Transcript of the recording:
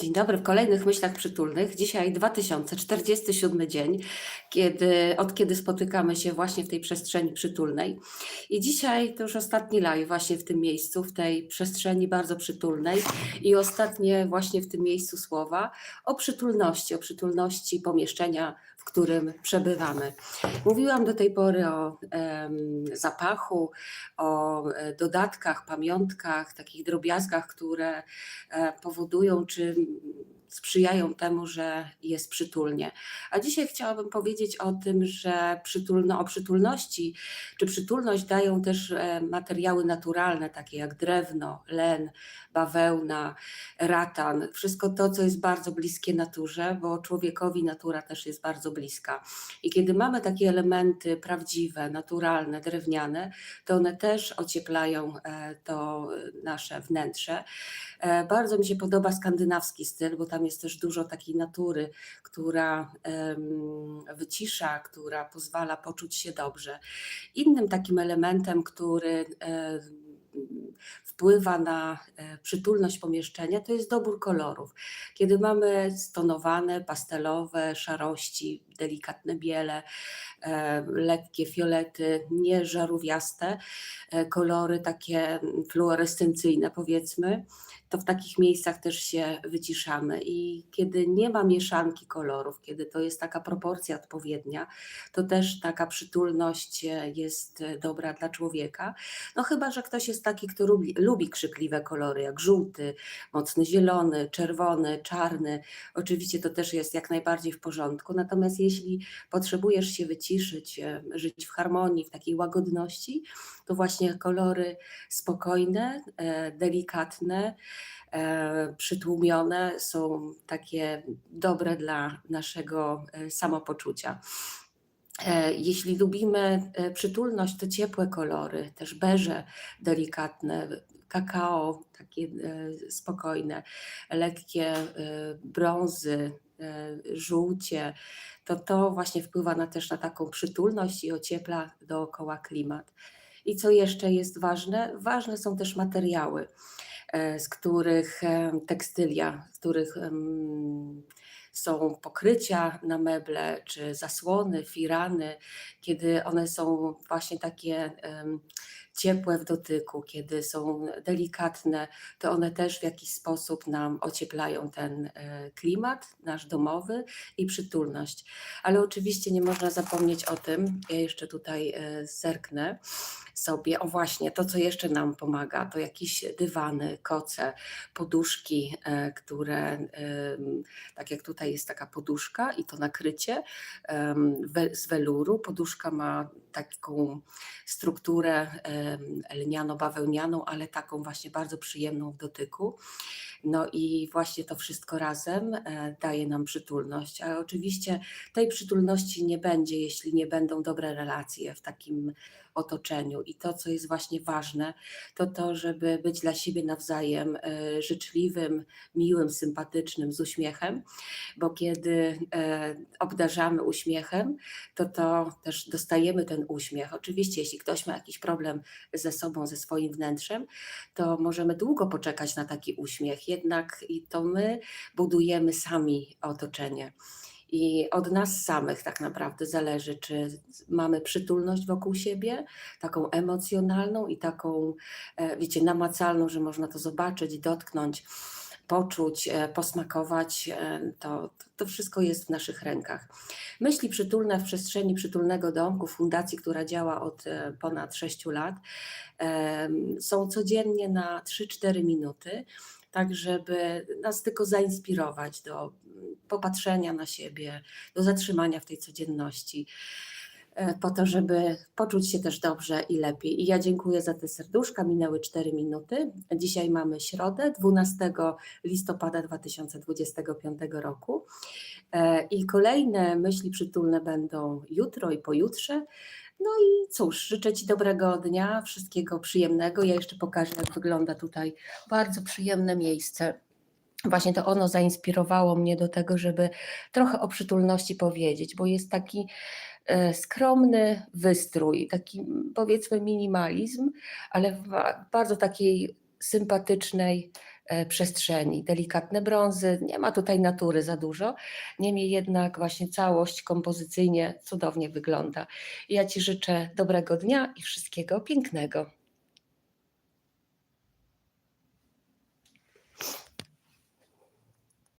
Dzień dobry, w kolejnych myślach przytulnych. Dzisiaj 2047 dzień, kiedy, od kiedy spotykamy się właśnie w tej przestrzeni przytulnej. I dzisiaj to już ostatni live właśnie w tym miejscu, w tej przestrzeni bardzo przytulnej i ostatnie właśnie w tym miejscu słowa o przytulności, o przytulności pomieszczenia, w którym przebywamy. Mówiłam do tej pory o em, zapachu, o e, dodatkach, pamiątkach, takich drobiazgach, które e, powodują czy sprzyjają temu, że jest przytulnie. A dzisiaj chciałabym powiedzieć o tym, że przytulno, o przytulności, czy przytulność dają też e, materiały naturalne, takie jak drewno, len, bawełna, ratan, wszystko to, co jest bardzo bliskie naturze, bo człowiekowi natura też jest bardzo bliska. I kiedy mamy takie elementy prawdziwe, naturalne, drewniane, to one też ocieplają e, to nasze wnętrze. E, Bardzo mi się podoba skandynawski styl, bo tam jest też dużo takiej natury, która wycisza, która pozwala poczuć się dobrze. Innym takim elementem, który e, wpływa na e, przytulność pomieszczenia, to jest dobór kolorów. Kiedy mamy stonowane, pastelowe, szarości, delikatne biele, e, lekkie fiolety, nie żarówiaste, e, kolory takie fluorescencyjne powiedzmy, to w takich miejscach też się wyciszamy. I kiedy nie ma mieszanki kolorów, kiedy to jest taka proporcja odpowiednia, to też taka przytulność e, jest dobra dla człowieka. No chyba, że ktoś jest taki, kto lubi, lubi krzykliwe kolory, jak żółty, mocny zielony, czerwony, czarny. Oczywiście to też jest jak najbardziej w porządku. Natomiast jeśli potrzebujesz się wyciszyć, e, żyć w harmonii, w takiej łagodności, to właśnie kolory spokojne, e, delikatne, e, przytłumione są takie dobre dla naszego samopoczucia. Jeśli lubimy przytulność, to ciepłe kolory, też beże delikatne, kakao takie spokojne, lekkie brązy, żółcie, to to właśnie wpływa na, też na taką przytulność i ociepla dookoła klimat. I co jeszcze jest ważne? Ważne są też materiały, e, z których e, tekstylia, z których są pokrycia na meble, czy zasłony, firany, kiedy one są właśnie takie ciepłe w dotyku, kiedy są delikatne, to one też w jakiś sposób nam ocieplają ten e, klimat, nasz domowy i przytulność. Ale oczywiście nie można zapomnieć o tym, ja jeszcze tutaj e, zerknę sobie, o właśnie, to co jeszcze nam pomaga, to jakieś dywany, koce, poduszki, e, które, tak jak tutaj jest taka poduszka i to nakrycie z weluru. Poduszka ma taką strukturę lniano-bawełnianą, ale taką właśnie bardzo przyjemną w dotyku. No i właśnie to wszystko razem e, daje nam przytulność. A oczywiście tej przytulności nie będzie, jeśli nie będą dobre relacje w takim otoczeniu. I to, co jest właśnie ważne, to to, żeby być dla siebie nawzajem e, życzliwym, miłym, sympatycznym, z uśmiechem, bo kiedy e, obdarzamy uśmiechem, to to też dostajemy ten uśmiech. Oczywiście, jeśli ktoś ma jakiś problem ze sobą, ze swoim wnętrzem, to możemy długo poczekać na taki uśmiech, jednak i to my budujemy sami otoczenie. I od nas samych tak naprawdę zależy, czy mamy przytulność wokół siebie, taką emocjonalną i taką, e, wiecie, namacalną, że można to zobaczyć, dotknąć, poczuć, e, posmakować. e, To, to wszystko jest w naszych rękach. Myśli przytulne w przestrzeni przytulnego domku, fundacji, która działa od ponad 6 lat, są codziennie na 3-4 minuty, tak żeby nas tylko zainspirować do mm, popatrzenia na siebie, do zatrzymania w tej codzienności, po to, żeby poczuć się też dobrze i lepiej. I ja dziękuję za te serduszka. Minęły 4 minuty. Dzisiaj mamy środę, 12 listopada 2025 roku. E, I kolejne myśli przytulne będą jutro i pojutrze. No i cóż, życzę Ci dobrego dnia, wszystkiego przyjemnego. Ja jeszcze pokażę, jak wygląda tutaj bardzo przyjemne miejsce. Właśnie to ono zainspirowało mnie do tego, żeby trochę o przytulności powiedzieć, bo jest taki e, skromny wystrój, taki powiedzmy minimalizm, ale w ba- bardzo takiej sympatycznej e, przestrzeni, delikatne brązy. Nie ma tutaj natury za dużo, niemniej jednak właśnie całość kompozycyjnie cudownie wygląda. Ja Ci życzę dobrego dnia i wszystkiego pięknego.